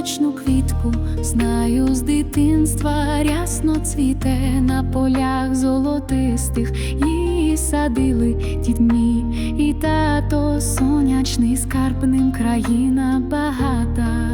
безсмачну квітку, знаю, з дитинства рясно цвіте. На полях золотистих її садили дід мій і тато сонячний скарбним країна багата.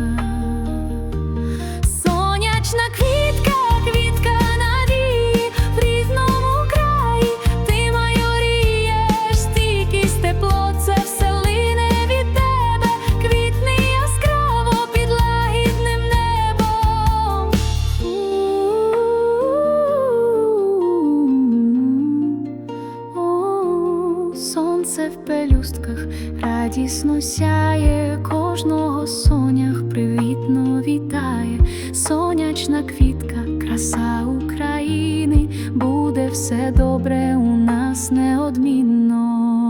Сонце в пелюстках радісно сяє, кожного сонях привітно вітає, сонячна квітка, краса України, буде все добре у нас неодмінно.